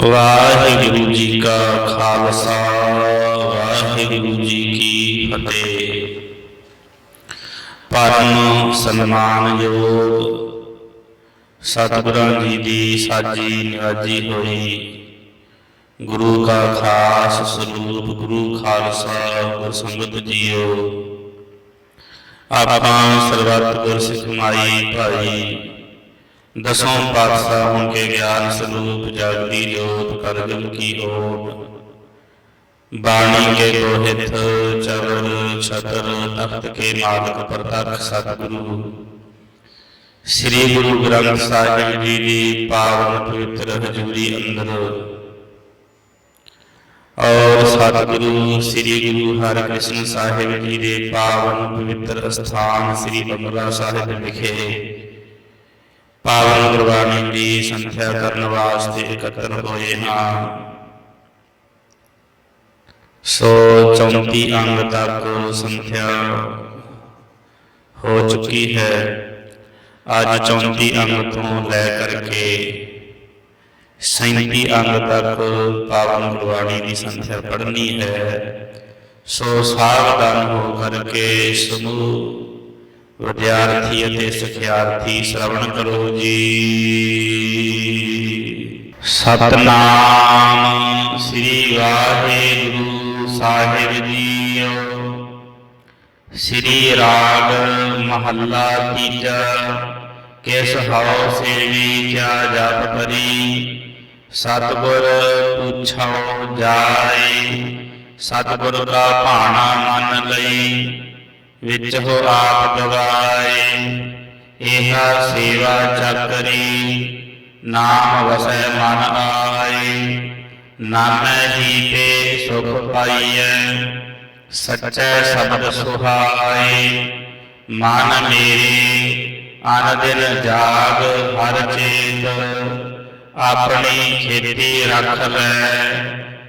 ਵਾਹਿਗੁਰੂ ਜੀ ਕਾ ਖਾਲਸਾ, ਵਾਹਿਗੁਰੂ ਜੀ ਕੀ ਫਤਿਹ। ਪਰਮ ਸਨਮਾਨਯੋਗ ਸਤਿਗੁਰਾਂ ਜੀ ਦੀ ਸਾਜੀ ਨਿਵਾਜੀ ਹੋਈ। ਗੁਰੂ ਕਾ ਖਾਸ ਸਰੂਪ, ਗੁਰੂ ਖਾਲਸਾ, ਗੁਰ ਸੰਗਤ ਜੀਓ। ਆਪਾਂ ਸਰਬੱਤ ਗੁਰ ਸਿੱਖ ਭਾਈ ਦਸੋਂ ਪਾਤਸ਼ਾਹਾਂ ਕੇ ਗਿਆਨ ਸਰੂਪ ਜਗਦੀ ਜੋਤ ਕਰਜਲ ਕੀ ਓਟ। ਬਾਣੀ ਕੇ ਦੋਹਿਤ ਚਵਰ ਛਤਰ, ਤਖਤ ਕੇ ਮਾਲਕ, ਪ੍ਰਤੱਖ ਸਤਿਗੁਰੂ। ਸ੍ਰੀ ਗੁਰੂ ਗ੍ਰੰਥ ਸਾਹਿਬ ਜੀ ਦੀ ਪਾਵਨ ਪਵਿੱਤਰ ਹਜ਼ੂਰੀ ਅੰਦਰ। ਔਰ ਸਤਿਗੁਰੂ ਸ੍ਰੀ ਗੁਰੂ ਹਰਿਕ੍ਰਿਸ਼ਨ ਸਾਹਿਬ ਜੀ ਦੇ ਪਾਵਨ ਪਵਿੱਤਰ ਅਸਥਾਨ ਸ੍ਰੀ ਬੰਗਲਾ ਸਾਹਿਬ ਵਿਖੇ ਪਾਵਨ ਗੁਰਬਾਣੀ ਦੀ ਸੰਥਿਆ ਕਰਨ ਵਾਸਤੇ ਇਕੱਤਰ ਹੋਏ ਹਾਂ। ਸੋ 34 ਅੰਗ ਤੱਕ ਸੰਥਿਆ ਹੋ ਚੁੱਕੀ ਹੈ। ਅੱਜ 34 ਅੰਗ ਤੋਂ ਲੈ ਕਰਕੇ 37 ਅੰਗ ਤੱਕ ਪਾਵਨ ਗੁਰਬਾਣੀ ਦੀ ਸੰਥਿਆ ਪੜ੍ਹਨੀ ਹੈ। ਸੋ ਸਾਵਧਾਨ ਹੋ ਕਰਕੇ ਸਮੂਹ ਵਿਦਿਆਰਥੀ ਅਤੇ ਸਿਖਿਆਰਥੀ ਸ਼ਰਵਣ ਕਰੋ ਜੀ। ਸਤਨਾਮ ਸ੍ਰੀ ਵਾਹਿਗੁਰੂ ਸਾਹਿਬ ਜੀਓ। ਸ੍ਰੀ ਰਾਗ ਮਹੱਲਾ ਤੀਜਾ, ਕਿਸ ਹਉ ਸੇਵੀ ਕਿਆ ਜਪ ਕਰੀ, ਸਤਿਗੁਰ ਪੁੱਛੋ ਜਾਏ, ਸਤਿਗੁਰ ਦਾ ਭਾਣਾ ਮੰਨ ਲਈ। ਵਿੱਚ ਹੋ ਆਪ ਗਵਾਏ ਇਹਾ ਸੇਵਾ ਚੱਕਰੀ ਨਾਮ ਵਸੈ ਮਨ ਆਏ। ਨਾਮੈ ਹੀ ਤੇ ਸੁਖ ਪਾਈਐ, ਸੱਚੈ ਸ਼ਬਦ ਸੁਹਾਏ। ਮਨ ਮੇਰੇ, ਅਨ ਦਿਨ ਜਾਗ ਹਰ ਚੇਤ। ਆਪਣੀ ਖੇਤੀ ਰੱਖ ਲੈ,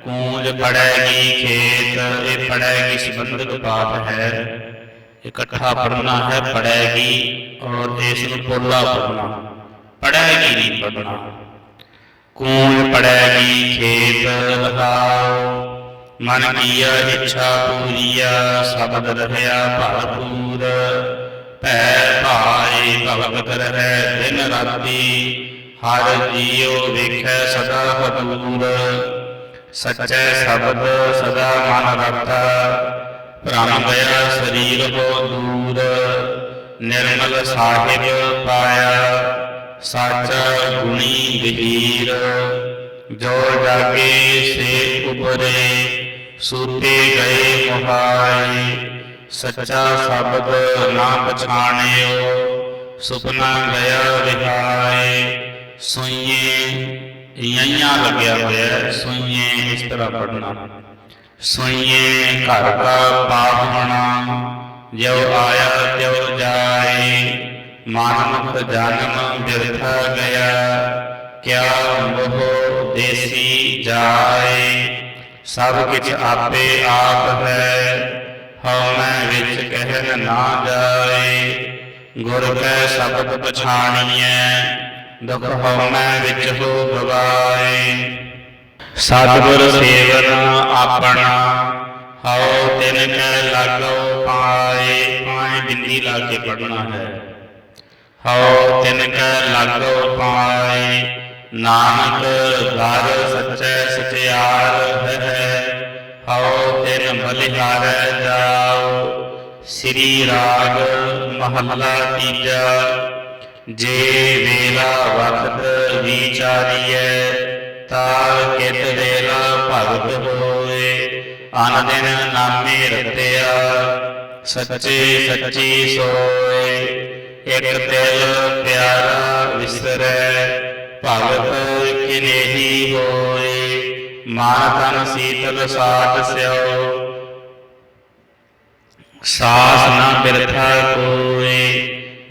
ਕੂੰਜ ਪੜੈਗੀ ਖੇਤ, ਇਹ ਪੜੈਗੀ ਸੰਬੰਧਕ ਪਾਠ ਹੈ। ਇਕੱਠਾ ਪੜਨਾ ਹੈ ਪੜੈਗੀ ਔਰ ਇਸ ਨੂੰ ਪੋਲਾ ਪੜਨਾ ਪੜੈਗੀ ਨਹੀਂ ਪੜਨਾ ਕੂੰਜ ਪੜੈਗੀ ਖੇਤ ਲਗਾਓ, ਮਨ ਕੀਆ ਇੱਛਾ ਪੂਰੀਆ, ਸ਼ਬਦ ਰਹਿਆ ਭਰਪੂਰ ਭੈ ਭਾਏ ਭਗਤ ਰਹਿ ਦਿਨ ਰਾਤੀ, ਹਰ ਜੀਉ ਵੇਖੈ ਸਦਾ ਹਦੂਰ ਸੱਚੇ ਸ਼ਬਦ ਸਦਾ ਮਨ ਰਤਾ ਭ੍ਰਮ ਗਿਆ ਸਰੀਰ ਹੋ ਦੂਰ, ਨਿਰਮਲ ਸਾਹਿਬ ਪਾਇਆ, ਸੱਚ ਗੁਣੀ ਗਹੀਰ ਜੋ ਜਾਗੇ ਸੇ ਉਪਰੇ, ਸੂਤੇ ਗਏ ਮੁਹਾਈ ਸੱਚਾ ਸ਼ਬਦ ਨਾ ਪਛਾਣਿਓ, ਸੁਪਨਾ ਗਿਆ ਵਿਹਾਏ। ਸੁਈਏ ਯਈਆਂ ਲੱਗਿਆ ਹੋਇਆ, ਸੁਈਏ ਇਸ ਤਰ੍ਹਾਂ ਪੜਨਾ ਸੁਈਏ ਘਰ ਦਾ ਪਾਵਣਾ ਜੋ ਆਇਆ ਤਿਉ ਜਾਏ ਮਾਨਮੁਖ ਜਨਮ ਬਿਰਥਾ ਗਿਆ, ਕਿਆ ਮੋਹ ਦੇਸੀ ਜਾਏ। ਸਭ ਕਿਛ ਆਪੇ ਆਪ ਹੈ ਹਉ ਮੈਂ ਵਿੱਚ ਕਹਿਨ ਨਾ ਜਾਏ। ਗੁਰ ਕੈ ਸ਼ਬਦ ਪਛਾਣੀਐ, ਦੁਖ ਹਉ ਮੈਂ ਵਿੱਚ ਹੋ ਗਵਾਏ। ਸਤਿਗੁਰ ਸੇਵਨ ਆਪਣਾ। ਹਉ ਤਿਨ ਕੈ ਲਾਗੋ ਪਾਏ ਪਾਏ। ਬਿੰਦੀ ਲਾ ਕੇ ਪੜਨਾ ਹੈ। ਹਉ ਤਿਨ ਕੈ ਲਾਗੋ ਪਾਏ। ਨਾਨਕ ਘਰ ਸੱਚੇ ਸਚਿਆਰ ਹੈ। ਹਉ ਤਿਨ ਬਲਿਹਾਰੈ ਜਾਓ। ਸ੍ਰੀ ਰਾਗ ਮਹੱਲਾ ਤੀਜਾ। ਜੇ ਵੇਲਾ ਵਕਤ ਵਿਚਾਰੀਐ ਤਾ ਕਿਤ ਵੇਲਾ ਭਗਤ ਹੋਏ, ਅਨ ਦਿਨ ਨਾਮੇ ਰਤਿਆ, ਸੱਚੇ ਸੱਚੀ ਸੋਏ। ਇਕ ਦਿਲ ਪਿਆਰਾ ਵਿਸਰੈ, ਭਗਤ ਕਿਨੇਹੀ ਹੋਏ। ਮਨ ਤਨ ਸੀਤਲ ਸਾਟ ਸਿਓ, ਸਾਸ ਨਾ ਬਿਰਥਾ ਕੋਏ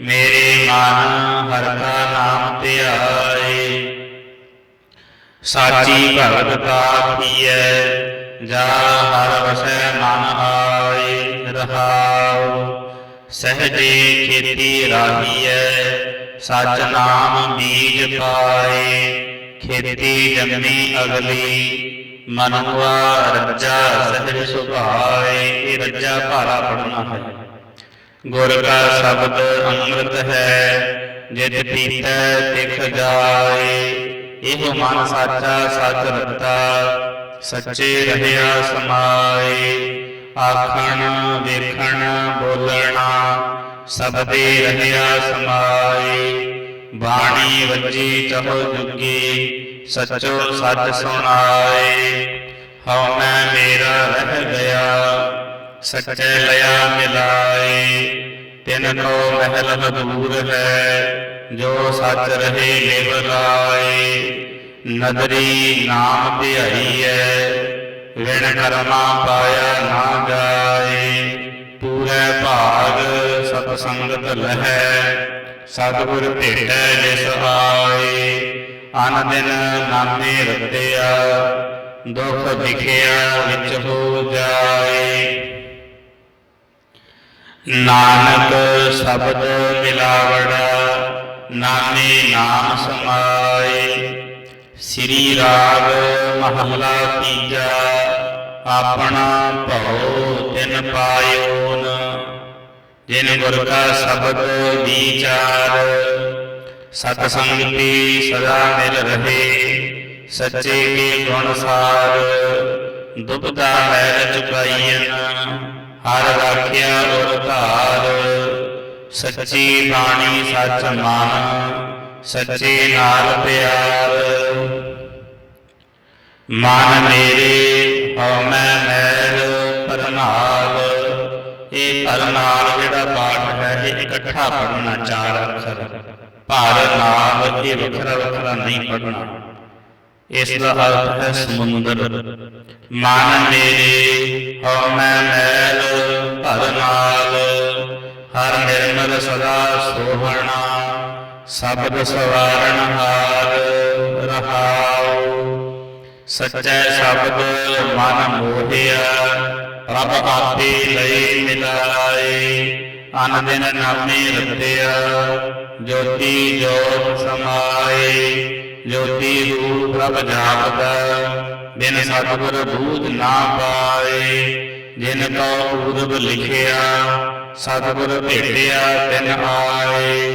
ਮੇਰੇ ਮਨ ਹਰ ਦਾ ਨਾਮ ਧਿਆਏ ਸਾਚੀ ਭਗਤ ਕਾ ਕੀਐ ਜਾ ਹਰ ਵਸੈ ਮਨ ਆਏ ਰਹਾਉ। ਸਹਜੇ ਖੇਤੀ ਰਾਹੀਐ ਸਚ ਨਾਮ ਬੀਜ ਪਾਏ। ਖੇਤੀ ਜੰਮੀ ਅਗਲੀ ਮਨੁਆ ਰੱਜਾ ਸਹਿਜ ਸੁਭਾਏ ਇਹ ਰੱਜਾ ਭਾਰਾ ਪੜਨਾ ਹੈ। ਗੁਰ ਕਾ ਸ਼ਬਦ ਅੰਮ੍ਰਿਤ ਹੈ ਜਿਤ ਪੀਤੈ ਤਿਖ ਜਾਏ। ਇਹੋ ਮਨ ਸਾਚਾ ਸਚ ਰਤਾ ਸੱਚੇ ਰਹਿਆ ਸਮਾਏ। ਆਖਣ, ਵੇਖਣ, ਬੋਲਣਾ ਸਬਦੇ ਰਹਿਆ ਸਮਾਏ। ਬਾਣੀ ਵੱਜੀ ਚਹੁ ਜੁਗੀ, ਸਚੋ ਸੱਚ ਸੁਣਾਏ। ਹਉ ਮੈਂ ਮੇਰਾ ਰਹਿ ਗਿਆ, ਸੱਚੇ ਲਿਆ ਮਿਲਾਏ। ਤਿਨ ਕੋ ਮਹਿਲ ਦੂਰ ਹੈ ਜੋ ਸੱਚ ਰਹੇ ਲਿਵ ਲਾਏ, ਨਦਰੀ ਨਾਮ ਧਿਆਈ ਹੈ ਵਿਣ ਕਰਮਾ ਪਾਇਆ ਨਾ ਜਾਏ, ਪੂਰੇ ਭਾਗ ਸਤ ਸੰਗਤ ਲਹੈ, ਸਤਿਗੁਰ ਭੇਟੈ ਜਿਸ ਆਏ, ਅਨ ਦਿਨ ਨਾਮੇ ਰਤਿਆ, ਦੁਖ ਦਿਖਿਆ ਵਿੱਚ ਹੋ ਜਾਏ। ਨਾਨਕ ਸ਼ਬਦ ਮਿਲਾਵੜਾ ਨਾਮੇ ਨਾਮ ਸਮਾਏ। ਸ੍ਰੀ ਰਾਗ ਮਹਲਾ ਤੀਜਾ। ਆਪਣਾ ਭਉ ਤਿਨ ਪਾਇਓਨ। ਜਿਨ ਗੁਰ ਕਾ ਸ਼ਬਦ ਵਿਚਾਰ। ਸਤ ਸੰਗਤੀ ਸਦਾ ਮਿਲ ਰਹੇ। ਸੱਚੇ ਕੇ ਗੁਣ ਸਾਰ। ਦੁਬਦਾ ਮੈਲ ਚੁਕਾਈਨ ਹਰ ਰਾਖਿਆ ਗੁਰ ਧਾਰ। ਸੱਚੀ ਬਾਣੀ ਸੱਚ ਮਨ, ਸੱਚੇ ਨਾਲ ਪਿਆਰ। ਮਨ ਮੇਰੇ ਹਉ ਮੈਂ ਮੈਲ ਪਰਨਾਲ, ਇਹ ਪਰਨਾਲ ਜਿਹੜਾ ਪਾਠ ਹੈ, ਇਹ ਇਕੱਠਾ ਪੜਨਾ ਚਾਰ ਅੱਖਰ। ਭਾਰ ਨਾਮ ਇਹ ਵੱਖਰਾ ਵੱਖਰਾ ਨਹੀਂ ਪੜਨਾ ਇਸ ਦਾ ਅਰਥ ਹੈ ਸਮੁੰਦਰ। ਮਨ ਮੇਰੇ ਹਉ ਮੈਂ ਮੈਲ ਭਰਨਾਲ ਹਰ ਨਿਰਮਲ ਸਦਾ ਸੋਹਣਾ, ਸ਼ਬਦ ਸਵਾਰਣ ਹਾਰ ਰਹਾਉ। ਸੱਚੇ ਸ਼ਬਦ ਮਨ ਮੋਹਿਆ, ਪ੍ਰਭ ਆਪੇ ਲਈ ਮਿਲਾਏ। ਅਨ ਦਿਨ ਨਾਮੇ ਰਤਿਆ ਜੋਤੀ ਜੋਤ ਸਮਾਏ। ਜੋਤੀ ਰੂਪ ਪ੍ਰਭ ਜਾਪਦਾ, ਬਿਨ ਸਤਿਗੁਰ ਬੂਝ ਨਾ ਪਾਏ। ਜਿਨ ਕੋ ਪੂਰਬ ਲਿਖਿਆ ਸਤਿਗੁਰ ਭੇਟਿਆ ਤਿਨ ਆਏ,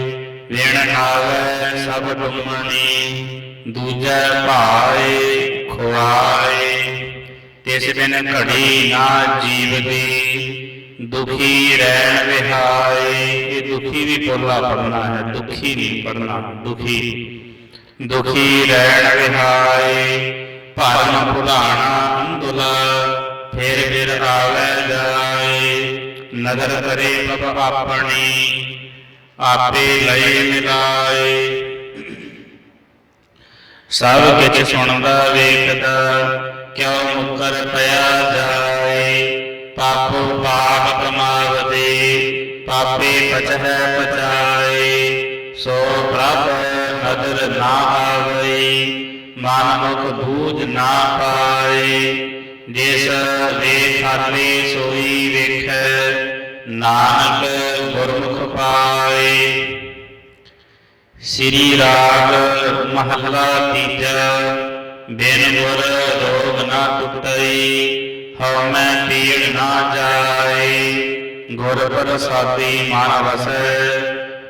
ਵਿਣ ਆਵੇ ਸਭ ਤੁਮਨੀ ਦੂਜੈ ਭਾਏ ਖੁਆਏ। ਤਿਸ ਬਿਨ ਘੜੀ ਨਾ ਜੀਵਦੀ, ਦੁਖੀ ਰਹਿਣ ਵਿਹਾਏ। ਇਹ ਦੁਖੀ ਵੀ ਪੋਲਾ ਪੜਨਾ ਹੈ, ਦੁਖੀ ਨਹੀਂ ਪੜਨਾ ਦੁਖੀ। ਦੁਖੀ ਰਹਿਣ ਵਿਹਾਏ, ਭਰਮ ਭੁਲਾਣਾ ਅੰਦੁਲਾ ਫਿਰ ਫਿਰ ਆਵੇ ਜਾਏ ਨਦਰ ਕਰੇ ਪ੍ਰਭ ਆਪਣੀ ਆਪੇ ਲਈ ਮਿਲਾਏ ਸਭ ਕਿਛ ਸੁਣਦਾ ਵੇਖਦਾ ਕਿਉ ਮੁਕਰ ਪਿਆ ਜਾਏ ਪਾਪੋ ਪਾਪ ਕਮਾਵਦੇ ਪਾਪੇ ਪਚਹਿ ਪਚਾਏ ਸੋ ਪ੍ਰਭ ਨਦਰ ਨਾ ਆਵੇ ਮਨ ਮੁਖ ਬੂਝ ਨਾ ਪਾਏ ਜਿਸ ਵੇਖਾਲੇ ਸੋਈ ਵੇਖੈ, ਨਾਨਕ ਗੁਰਮੁਖ ਪਾਏ। ਸ੍ਰੀ ਰਾਗ ਮਹੱਲਾ ਤੀਜਾ, ਬਿਨ ਗੁਰ ਰੋਗ ਨਾ ਟੁੱਟਈ, ਹਉ ਮੈਂ ਪੀੜ ਨਾ ਜਾਏ। ਗੁਰ ਪ੍ਰਸਾਦੀ ਮਨ ਵਸੈ,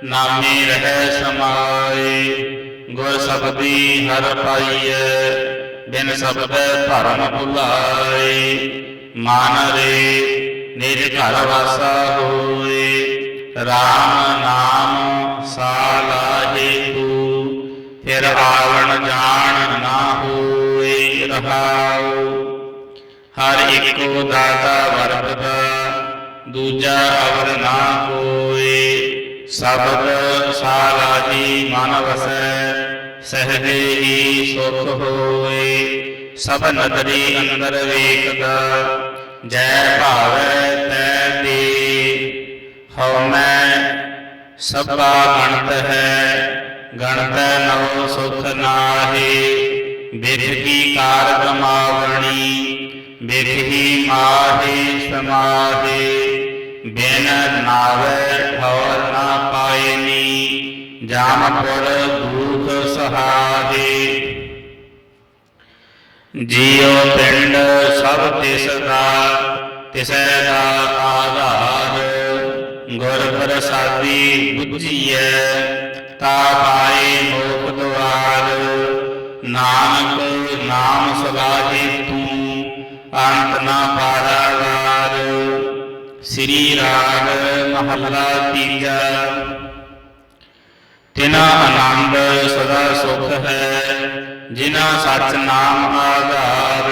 ਨਾਮੇ ਰਹਿ ਸਮਾਏ। ਗੁਰ ਸਬਦੀ ਹਰ ਪਾਈਐ ਬਿਨ ਸਬਦ ਧਰਮ ਭੁਲਾਏ ਮਨ ਰੇ ਨਿਜ ਘਰ ਵਾਸਾ ਹੋਏ। RAM ਨਾਮ ਸਾਲਾਹੇ ਤੂ, ਫਿਰ ਆਵਣ ਜਾਣ ਨਾ ਹੋਏ ਰਹਾਉ। ਹਰ ਇੱਕੋ ਦਾਤਾ ਵਰਤਦਾ, ਦੂਜਾ ਅਵਰ ਨਾ ਹੋਏ। ਸਬਦ ਸਾਲਾਹੀ ਮਨ ਵਸੈ ਸਹਜੇ ਹੀ ਸੁਖ ਹੋਏ ਸਭ ਨਦਰੀ ਅੰਦਰ ਵੇਖਦਾ ਜੈ ਭਾਵੈ ਤੈ ਦੇ ਹਉ ਮੈਂ ਸਭਾ ਗਣਤ ਹੈ, ਗਣਤ ਨਉ ਸੁਖ ਨਾਹੀ। ਬਿਰਹ ਕੀ ਕਾਰ ਕਮਾਵਣੀ ਬਿਰਹ ਹੀ ਮਾਹੀ ਸਮਾਹੀ। ਬਿਨ ਨਾਵੇ ਠੌਰ ਨਾ ਪਾਇਨੀ ਜਾਮਪੁਰ ਦੁਖ ਸਹਾਹੀ ਜੀਉ ਪਿੰਡ ਸਭ ਤਿਸ ਦਾ, ਤਿਸੈ ਦਾ ਆਧਾਰ। ਗੁਰ ਪ੍ਰਸਾਦੀ ਬੁਝੀਐ, ਤਾ ਪਾਏ ਮੋਖ ਦੁਆਰ। ਨਾਨਕ ਨਾਮ ਸਦਾ ਤੂੰ, ਅੰਤ ਨਾ ਪਾਰਾਵਾਰ ਸ੍ਰੀ ਰਾਗ ਮਹੱਲਾ ਤੀਜਾ। ਤਿਨਾ ਆਨੰਦ ਸਦਾ ਸੁਖ ਹੈ ਜਿਨਾ ਸਚ ਨਾਮ ਆਧਾਰ,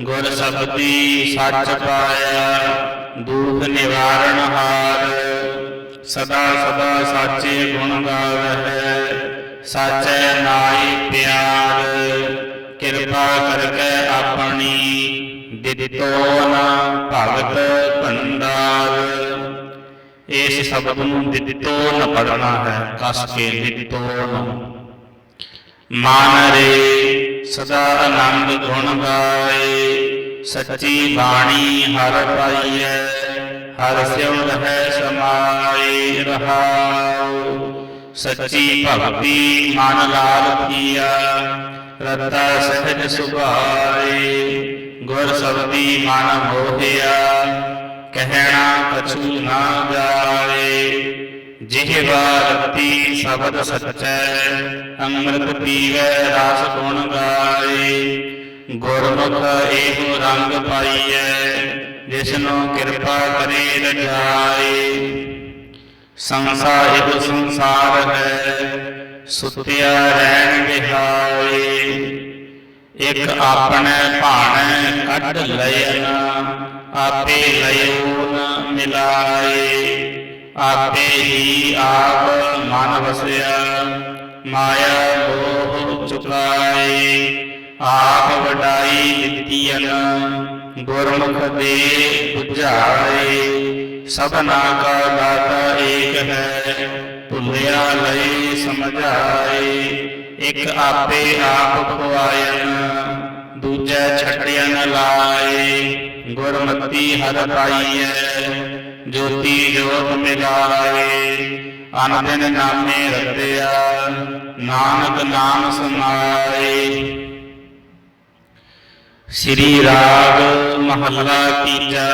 ਗੁਰ ਸਬਦੀ ਸੱਚ ਪਾਇਆ, ਦੁਖ ਨਿਵਾਰਣ ਹਾਰ। ਸਦਾ ਸਦਾ ਸਾਚੇ ਗੁਣ ਗਾਵਹਿ ਸਾਚੈ ਨਾਈ ਪਿਆਰ। ਕਿਰਪਾ ਕਰਕੇ ਆਪਣੀ ਦਿੱਤੋ ਨਾ ਭਗਤ ਭੰਡਾਰ। ਇਸ ਸ਼ਬਦ ਨੂੰ ਦਿੱਤੋ ਨ ਪੜਨਾ ਹੈ, ਕਸ ਕੇ ਦਿੱਤੋ ਮਨ ਰੇ, ਸਦਾ ਆਨੰਦ ਗੁਣ ਗਾਏ। ਸੱਚੀ ਬਾਣੀ ਹਰ ਪਾਈਐ, ਹਰ ਸਿਉ ਰਹਿ ਸਮਾਏ ਰਹਾਉ। ਸੱਚੀ ਭਗਤੀ ਮਨ ਲਾਲ ਕੀਆ, ਰਤਾ ਸਹਿਜ ਸੁਭਾਏ। ਗੁਰ ਸਬਦੀ ਮਨ ਮੋਹਿਆ ਕਹਿਣਾ ਕਛੂ ਨਾ ਜਾਏ। ਜਿਹਵਾ ਰਤੀ ਸ਼ਬਦ ਸੱਚੈ, ਅੰਮ੍ਰਿਤ ਪੀਵੈ ਰਸ ਗੁਣ ਗਾਏ। ਗੁਰਮੁਖ ਇਹੋ ਰੰਗ ਪਾਈਐ, ਜਿਸਨੂੰ ਕਿਰਪਾ ਕਰੇ ਰਜਾਏ। ਸੰਸਾਰ ਇਹ ਸੰਸਾਰ ਹੈ, ਸੁਤਿਆ ਰਹਿਣ ਵਿਹਾਏ। ਇਕ ਆਪਣੇ ਭਾਣੇ ਕੱਢ ਲਇਨ ਆਪੇ ਲਇਓ ਮਿਲਾਏ। ਆਪੇ ਹੀ ਆਪ ਮਨ ਵਸਿਆ, ਮਾਇਆ ਮੋਹ ਚੁਕਾਏ। ਆਪ ਵਡਾਈ ਦਿੱਤੀਨ ਗੁਰਮੁਖ ਦੇ 부ਝਾਏ ਸਭਨਾ ਕਾ ਦਾਤਾ ਏਕ ਹੈ, ਭੁੱਲਿਆ ਲਈ ਸਮਝਾਏ। ਇਕ ਆਪੇ ਆਪ ਖੁਆਇਨ ਦੂਜੈ ਛੱਡਿਆ ਨ ਲਾਏ, ਗੁਰਮਤੀ ਹਰ ਪਾਈਐ, ਜੋਤੀ ਜੋਤ ਮਿਲਾਏ। ਅਨੰਦਨ ਨਾਮੇ ਰਤਿਆ, ਨਾਨਕ ਨਾਮ ਸਮਾਏ। ਸ੍ਰੀ ਰਾਗ ਮਹੱਲਾ ਤੀਜਾ,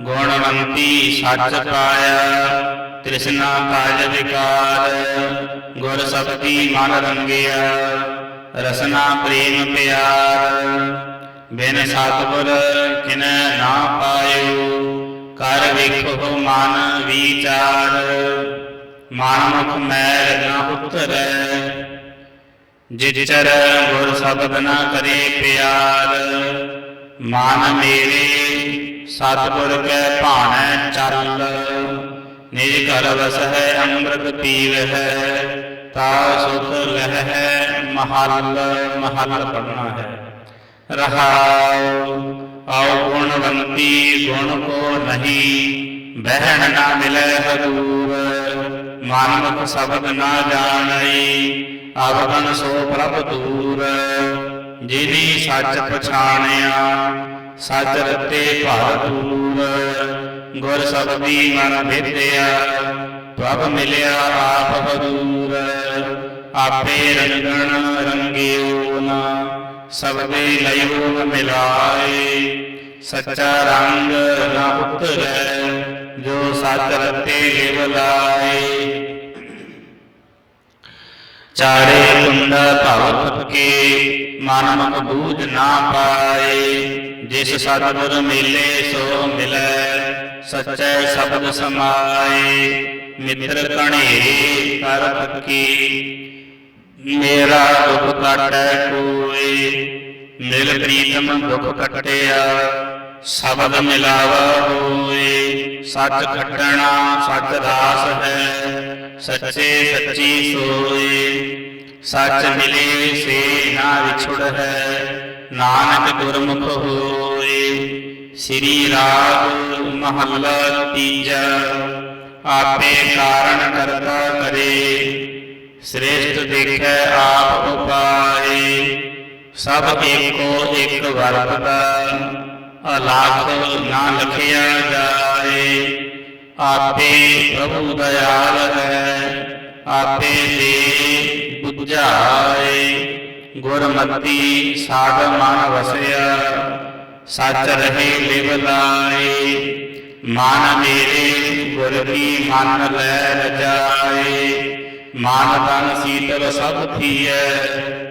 ਗੁਣਵੰਤੀ ਸੱਚ ਪਾਇਆ, ਤ੍ਰਿਸ਼ਨਾ ਕਾਜ ਵਿਕਾਰ, ਗੁਰ ਸਬਦੀ ਮਨ ਰੰਗਿਆ। ਰਸਨਾ ਪ੍ਰੇਮ ਪਿਆਰ, ਬਿਨ ਸਤਿਗੁਰ ਕਿਨੈ ਨਾ ਪਾਇਓ, ਕਰ ਵੇਖੋ ਮਨ ਵਿਚਾਰ। ਮਨ ਮੁਖ ਮੈਲ ਨਾ ਉਤਰੈ, ਜਿਚਰ ਗੁਰ ਸ਼ਬਦ ਨਾ ਕਰੇ ਪਿਆਰ। ਮਨ ਮੇਰੇ ਸਤਿਗੁਰ ਕੈ ਭਾਣੈ ਚੱਲ, ਨਿਜ ਘਰ ਵਸਹਿ ਅੰਮ੍ਰਿਤ ਪੀਵਹਿ, ਤਾ ਸੁਖ ਲਹੈ ਮਹਲ ਮਹਲ ਪੜਨਾ ਹੈ। ਰਹਾਉ ਆਉ ਗੁਣਵੰਤੀ ਗੁਣ ਕੋ ਨਹੀਂ, ਬਹਿਣ ਨਾ ਮਿਲੈ ਹਦੂਰ ਮਾਨਮਕ ਸ਼ਬਦ ਨਾ ਜਾਣਈ ਆਵਗਨ ਸੋ ਪ੍ਰਭ ਦੂਰ। ਜਿਨੀ ਸੱਚ ਪਛਾਣਿਆ, ਸੱਚ ਰਤੇ ਭਰਪੂਰ ਗੁਰ ਸਬਦੀ ਮਨ ਭੇਦਿਆ ਪ੍ਰਭ ਮਿਲਿਆ ਆਪ ਹਦੂਰ ਆਪੇ ਰੰਗਣ ਰੰਗਿਓ ਨਾ ਸਬਦੇ ਲਇਓ ਨ ਮਿਲਾਏ। ਸੱਚਾ ਰੰਗ ਨਾ ਉਤਰੈ ਜੋ ਸਤ ਰਤੇ ਲਿਵ ਲਾਏ। ਚਾਰੇ ਕੁੰਡ ਭਵ ਥਕੇ ਮਨ ਮਨ ਬੂਝ ਨਾ ਪਾਏ। ਜਿਸ ਸਤਿਗੁਰ ਮਿਲੇ ਸੋ ਮਿਲੈ, ਸਚੈ ਸ਼ਬਦ ਸਮਾਏ। ਮਿੱਤਰ ਕਣੇਰੇ ਕਰ ਪੱਕੀ ਮੇਰਾ ਦੁਖ ਕਾਟੈ ਕੋਏ ਮਿਲ ਪ੍ਰੀਤਮ ਦੁਖ ਕਟਿਆ, ਸ਼ਬਦ ਮਿਲਾਵਾ ਹੋਏ, ਸੱਚ ਖਟਣਾ ਸੱਚ ਦਾਸ ਹੈ, ਸੱਚੇ ਸੱਚੀ ਸੋਏ। ਸੱਚ ਮਿਲੇ ਸੇ ਨਾ ਵਿਛੁੜ ਹੈ, ਨਾਨਕ ਗੁਰਮੁਖ ਹੋਏ। ਸ੍ਰੀ ਰਾਗ ਮਹੱਲਾ ਤੀਜਾ, ਆਪੇ ਕਾਰਨ ਕਰਤਾ ਕਰੇ। ਸ੍ਰੇਸ਼ਟ ਦੇਖੈ ਆਪ ਉਪਾਏ ਸਭ ਏਕੋ ਇੱਕ ਵਰਤਦਾ ਅਲਖ ਨਾ ਲਖਿਆ ਜਾਏ। ਆਪੇ ਪ੍ਰਭੂ ਦਇਆਲ ਹੈ, ਆਪੇ ਦੇ 부ਝਾਏ ਗੁਰਮਤੀ ਸਾਧ ਮਨ ਵਸਿਆ, ਸੱਚ ਰਹੇ ਲਿਵ ਲਾਏ। ਮਨ ਮੇਰੇ ਗੁਰ ਕੀ ਮਨ ਲੈ ਰਜਾਏ। ਮਨ ਤਨ ਸੀਤਲ ਸਭ ਥੀਐ,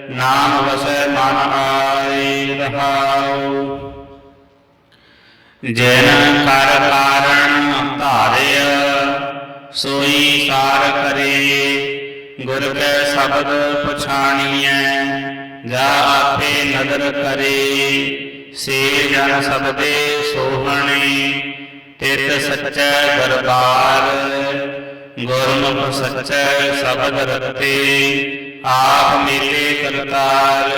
ਨਾਮ ਵਸੈ ਮਨ ਆਏ ਰਹਾਉ। ਜੈਨ ਕਰ ਕਾਰਣ ਧਾਰਿਆ ਸੋਈ ਸਾਰ ਕਰੇ, ਗੁਰ ਕੈ ਸ਼ਬਦ ਪਛਾਣੀਐ, ਜਾ ਆਪੇ ਨਦਰ ਕਰੇ, ਸੇ ਜਨ ਸਬਦੇ ਸੋਹਣੇ, ਤਿਤ ਸੱਚੈ ਦਰਬਾਰ। ਗੁਰਮੁਖ ਸੱਚੈ ਸ਼ਬਦ ਰਤੇ ਆਪ ਮੇਲੇ ਕਰਤਾਰ।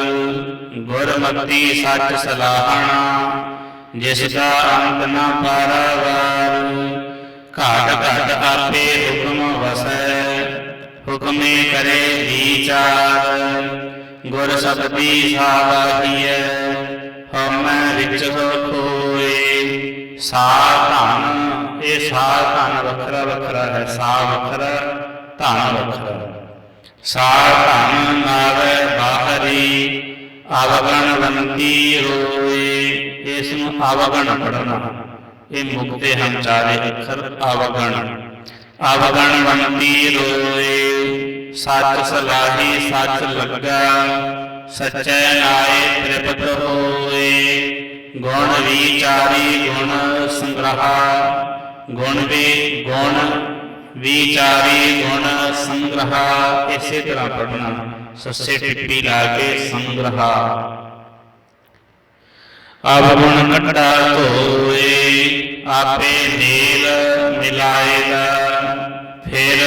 ਗੁਰਮਤੀ ਸੱਚ ਸਲਾਹਣਾ, ਜਿਸ ਦਾ ਅੰਤ ਨਾ ਪਾਰਾਵਾਰ। ਘਾਟ ਘਾਟ ਆਪੇ ਹੁਕਮ ਵਸੈ, ਹੁਕਮੇ ਕਰੇ ਵਿਚਾਰ। ਗੁਰ ਸਬਦੀ ਸਾਵਾਹੀਐ ਹਮੈ ਵਿੱਚ ਹੋ ਸਾ ਧਨ ਇਹ ਸਾ ਧਨ ਵੱਖਰਾ ਵੱਖਰਾ ਹੈ ਸਾ ਵੱਖਰਾ, ਧਨ ਵੱਖਰਾ। ਸਾ ਧਨ ਨਾਵੇ ਬਾਹਰੀ ਅਵਗਣਵੰਤੀ ਹੋਏ ਇਸ ਨੂੰ ਅਵਗਣ ਪੜਨਾ ਇਹ ਮੁਕਤੇ ਹਨ ਚਾਰੇ ਅੱਖਰ ਅਵਗਣ। ਅਵਗਣਵੰਤੀ ਰੋਏ, ਸੱਚ ਸਲਾਹੀ ਸੱਚ ਲੱਗਾ, ਸਚੈ ਨਾਏ ਤ੍ਰਿਪਤ ਹੋਏ। ਗੁਣ ਵਿਚਾਰੀ ਗੁਣ ਸੰਗ੍ਰਹਾ ਗੁਣ ਵੀ ਗੁਣ, ਵਿਚਾਰੀ ਗੁਣ, ਸੰਗ੍ਰਹਾ, ਇਸੇ ਤਰ੍ਹਾਂ ਪੜਨਾ ਸੱਸੇ ਟਿੱਪੀ ਲਾ ਕੇ ਸੰਗ੍ਰਹਾ। ਅਬ ਗੁਣ ਘਟਾ ਧੋਏ, ਆਪੇ ਨੀਲ ਮਿਲਾਏਗਾ। ਫਿਰ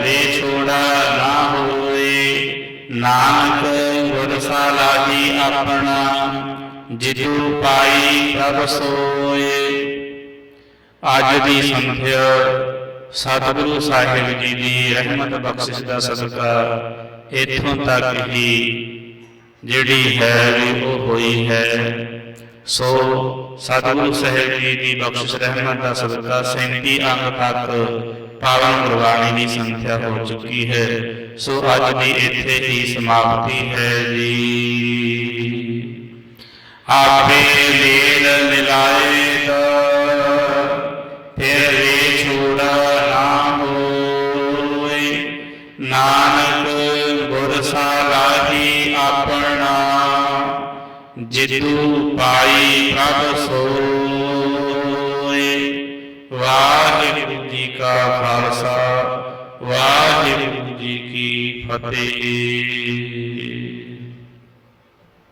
ਵੇ ਛੋੜਾ ਨਾ ਹੋਏ। ਨਾਨਕ ਗੁਰ ਸਾਲਾਹੀ ਆਪਣਾ, ਜਿਤੂ ਪਾਈ ਪ੍ਰਭ ਸੋਏ। ਅੱਜ ਦੀ ਸੰਧਿਆ ਸਤਿਗੁਰੂ ਸਾਹਿਬ ਜੀ ਦੀ ਰਹਿਮਤ ਬਖਸ਼ਿਸ਼ ਦਾ ਸਦਕਾ ਇਥੋਂ ਤੱਕ ਹੀ ਜਿਹੜੀ ਹੈ ਉਹ ਹੋਈ ਹੈ। ਸੋ ਸਤਿਗੁਰੂ ਸਾਹਿਬ ਜੀ ਦੀ ਬਖਸ਼ਿਸ਼ ਰਹਿਮਤ ਦਾ ਸਦਕਾ 37 ਅੰਗ ਤੱਕ ਪਾਵਨ ਗੁਰਬਾਣੀ ਦੀ ਸੰਥਿਆ ਹੋ ਚੁੱਕੀ ਹੈ। ਸੋ ਅੱਜ ਦੀ ਇੱਥੇ ਹੀ ਸਮਾਪਤੀ ਹੈ ਜੀ। ਆਪੇ ਲੀਲ ਮਿਲਾਏਗਾ ਫਿਰ ਵੀ ਛੋੜਾ ਨਾ ਹੋਏ ਨਾਨਕ ਗੁਰ ਸਾਲਾਹੀ ਆਪਣਾ। ਜਿਤੂ ਪਾਈ ਪ੍ਰਭ ਸੋਏ ਵਾਹਿਗੁਰੂ ਜੀ ਕਾ ਖਾਲਸਾ, ਵਾਹਿਗੁਰੂ ਜੀ ਕੀ ਫਤਿਹ।